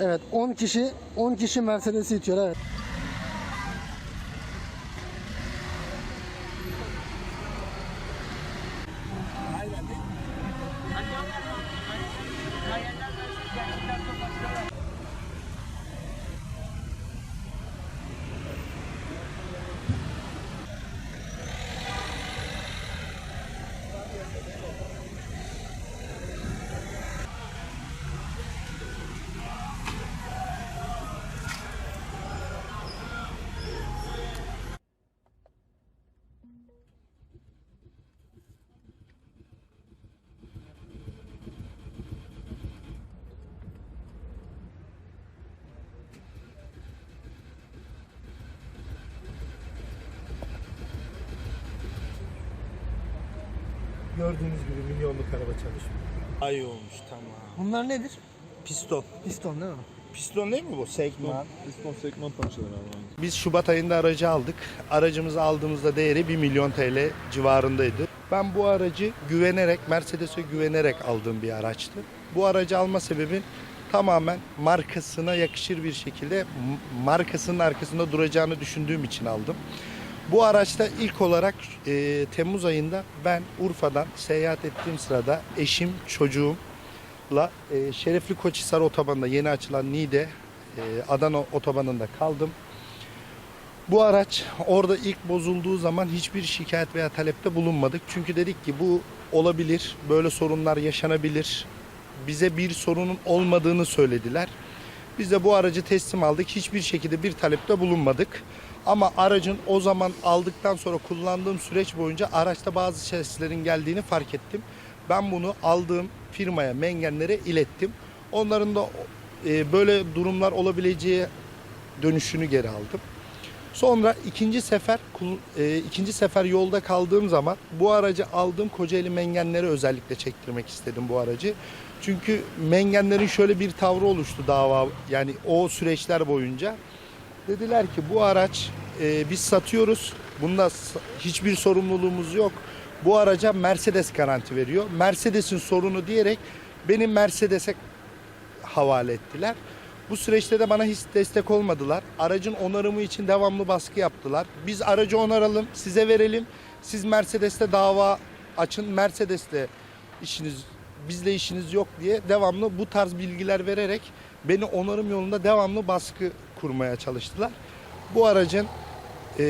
Evet 10 kişi 10 kişi Mercedes'i itiyor evet. Gördüğünüz gibi milyonluk araba çalışmıyor. Ay olmuş tamam. Bunlar nedir? Piston. Piston değil mi? Piston değil mi bu? Segment. Piston segment parçaları abi. Biz Şubat ayında aracı aldık. Aracımızı aldığımızda değeri 1 milyon TL civarındaydı. Ben bu aracı güvenerek, Mercedes'e güvenerek aldığım bir araçtı. Bu aracı alma sebebim tamamen markasına yakışır bir şekilde markasının arkasında duracağını düşündüğüm için aldım. Bu araçta ilk olarak e, Temmuz ayında ben Urfa'dan seyahat ettiğim sırada eşim, çocuğumla e, Şerefli Koçhisar Otobanı'nda yeni açılan Niğde e, Adana Otobanı'nda kaldım. Bu araç orada ilk bozulduğu zaman hiçbir şikayet veya talepte bulunmadık. Çünkü dedik ki bu olabilir, böyle sorunlar yaşanabilir. Bize bir sorunun olmadığını söylediler. Biz de bu aracı teslim aldık. Hiçbir şekilde bir talepte bulunmadık. Ama aracın o zaman aldıktan sonra kullandığım süreç boyunca araçta bazı seslerin geldiğini fark ettim. Ben bunu aldığım firmaya, mengenlere ilettim. Onların da e, böyle durumlar olabileceği dönüşünü geri aldım. Sonra ikinci sefer e, ikinci sefer yolda kaldığım zaman bu aracı aldığım Kocaeli Mengenlere özellikle çektirmek istedim bu aracı. Çünkü Mengenlerin şöyle bir tavrı oluştu dava yani o süreçler boyunca. Dediler ki bu araç e, biz satıyoruz. Bunda hiçbir sorumluluğumuz yok. Bu araca Mercedes garanti veriyor. Mercedes'in sorunu diyerek beni Mercedes'e havale ettiler. Bu süreçte de bana hiç destek olmadılar. Aracın onarımı için devamlı baskı yaptılar. Biz aracı onaralım, size verelim. Siz Mercedes'te dava açın. Mercedes'te işiniz, bizle işiniz yok diye devamlı bu tarz bilgiler vererek beni onarım yolunda devamlı baskı kurmaya çalıştılar. Bu aracın e,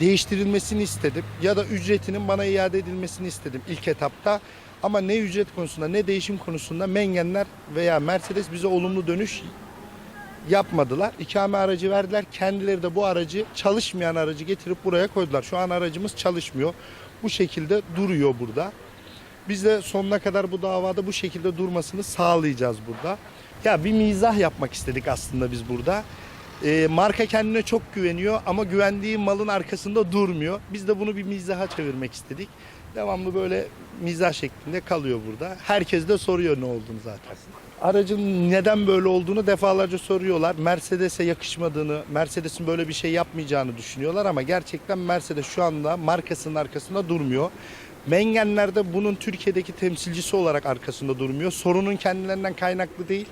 değiştirilmesini istedim ya da ücretinin bana iade edilmesini istedim ilk etapta. Ama ne ücret konusunda ne değişim konusunda Mengenler veya Mercedes bize olumlu dönüş yapmadılar. İkame aracı verdiler. Kendileri de bu aracı çalışmayan aracı getirip buraya koydular. Şu an aracımız çalışmıyor. Bu şekilde duruyor burada. Biz de sonuna kadar bu davada bu şekilde durmasını sağlayacağız burada. Ya bir mizah yapmak istedik aslında biz burada. Ee, marka kendine çok güveniyor ama güvendiği malın arkasında durmuyor. Biz de bunu bir mizaha çevirmek istedik. Devamlı böyle mizah şeklinde kalıyor burada. Herkes de soruyor ne olduğunu zaten. Aracın neden böyle olduğunu defalarca soruyorlar. Mercedes'e yakışmadığını, Mercedes'in böyle bir şey yapmayacağını düşünüyorlar ama gerçekten Mercedes şu anda markasının arkasında durmuyor. Mengenler de bunun Türkiye'deki temsilcisi olarak arkasında durmuyor. Sorunun kendilerinden kaynaklı değil.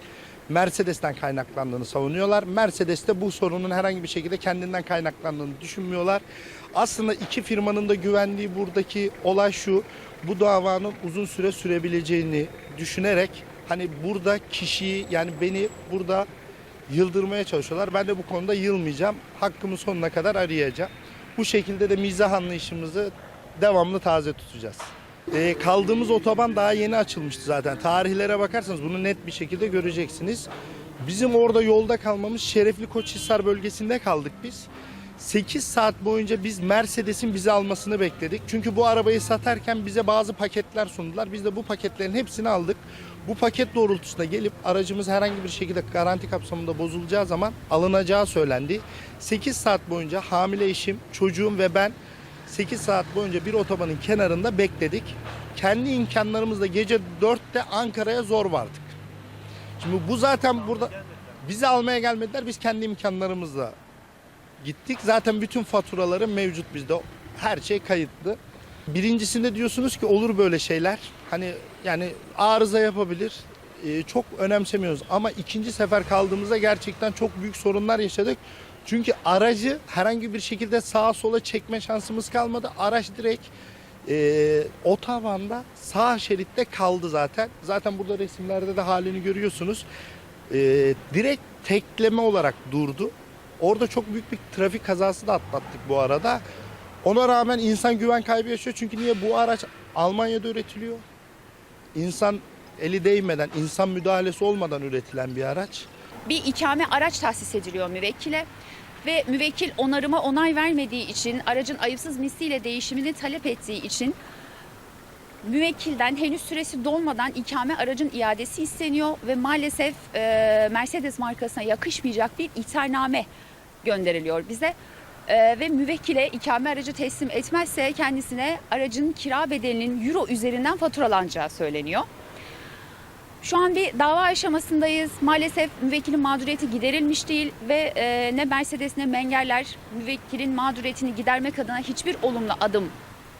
Mercedes'ten kaynaklandığını savunuyorlar. Mercedes de bu sorunun herhangi bir şekilde kendinden kaynaklandığını düşünmüyorlar. Aslında iki firmanın da güvendiği buradaki olay şu. Bu davanın uzun süre sürebileceğini düşünerek hani burada kişiyi yani beni burada yıldırmaya çalışıyorlar. Ben de bu konuda yılmayacağım. Hakkımı sonuna kadar arayacağım. Bu şekilde de mizah anlayışımızı devamlı taze tutacağız. Ee, kaldığımız otoban daha yeni açılmıştı zaten. Tarihlere bakarsanız bunu net bir şekilde göreceksiniz. Bizim orada yolda kalmamız Şerefli Koçhisar bölgesinde kaldık biz. 8 saat boyunca biz Mercedes'in bizi almasını bekledik. Çünkü bu arabayı satarken bize bazı paketler sundular. Biz de bu paketlerin hepsini aldık. Bu paket doğrultusunda gelip aracımız herhangi bir şekilde garanti kapsamında bozulacağı zaman alınacağı söylendi. 8 saat boyunca hamile eşim, çocuğum ve ben 8 saat boyunca bir otobanın kenarında bekledik. Kendi imkanlarımızla gece 4'te Ankara'ya zor vardık. Şimdi bu zaten burada bizi almaya gelmediler. Biz kendi imkanlarımızla gittik. Zaten bütün faturaları mevcut bizde. Her şey kayıtlı. Birincisinde diyorsunuz ki olur böyle şeyler. Hani yani arıza yapabilir. e, çok önemsemiyoruz. Ama ikinci sefer kaldığımızda gerçekten çok büyük sorunlar yaşadık. Çünkü aracı herhangi bir şekilde sağa sola çekme şansımız kalmadı. Araç direkt e, otobanda sağ şeritte kaldı zaten. Zaten burada resimlerde de halini görüyorsunuz. E, direkt tekleme olarak durdu. Orada çok büyük bir trafik kazası da atlattık bu arada. Ona rağmen insan güven kaybı yaşıyor. Çünkü niye bu araç Almanya'da üretiliyor? İnsan eli değmeden, insan müdahalesi olmadan üretilen bir araç. Bir ikame araç tahsis ediliyor müvekkile ve müvekkil onarıma onay vermediği için aracın ayıpsız misliyle değişimini talep ettiği için müvekkilden henüz süresi dolmadan ikame aracın iadesi isteniyor ve maalesef e, Mercedes markasına yakışmayacak bir ithalname gönderiliyor bize. E, ve müvekkile ikame aracı teslim etmezse kendisine aracın kira bedelinin euro üzerinden faturalanacağı söyleniyor. Şu an bir dava aşamasındayız. Maalesef müvekkilin mağduriyeti giderilmiş değil ve e, ne Mercedes ne Mengerler müvekkilin mağduriyetini gidermek adına hiçbir olumlu adım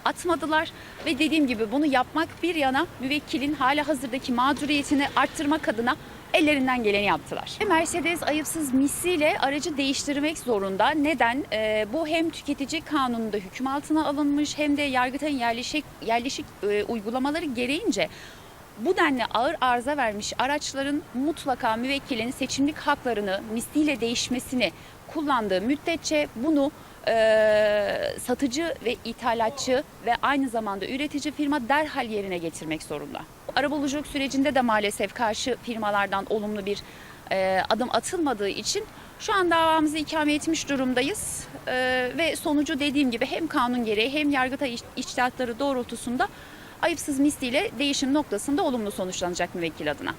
atmadılar ve dediğim gibi bunu yapmak bir yana müvekkilin hala hazırdaki mağduriyetini arttırmak adına ellerinden geleni yaptılar. Mercedes ayıpsız misliyle aracı değiştirmek zorunda. Neden? E, bu hem tüketici kanununda hüküm altına alınmış hem de Yargıtay'ın yerleşik, yerleşik e, uygulamaları gereğince bu denli ağır arıza vermiş araçların mutlaka müvekkilin seçimlik haklarını misliyle değişmesini kullandığı müddetçe bunu e, satıcı ve ithalatçı ve aynı zamanda üretici firma derhal yerine getirmek zorunda. Arabuluculuk sürecinde de maalesef karşı firmalardan olumlu bir e, adım atılmadığı için şu an davamızı ikame etmiş durumdayız E, ve sonucu dediğim gibi hem kanun gereği hem yargıtay iç- içtihatları doğrultusunda ayıpsız misliyle değişim noktasında olumlu sonuçlanacak müvekkil adına.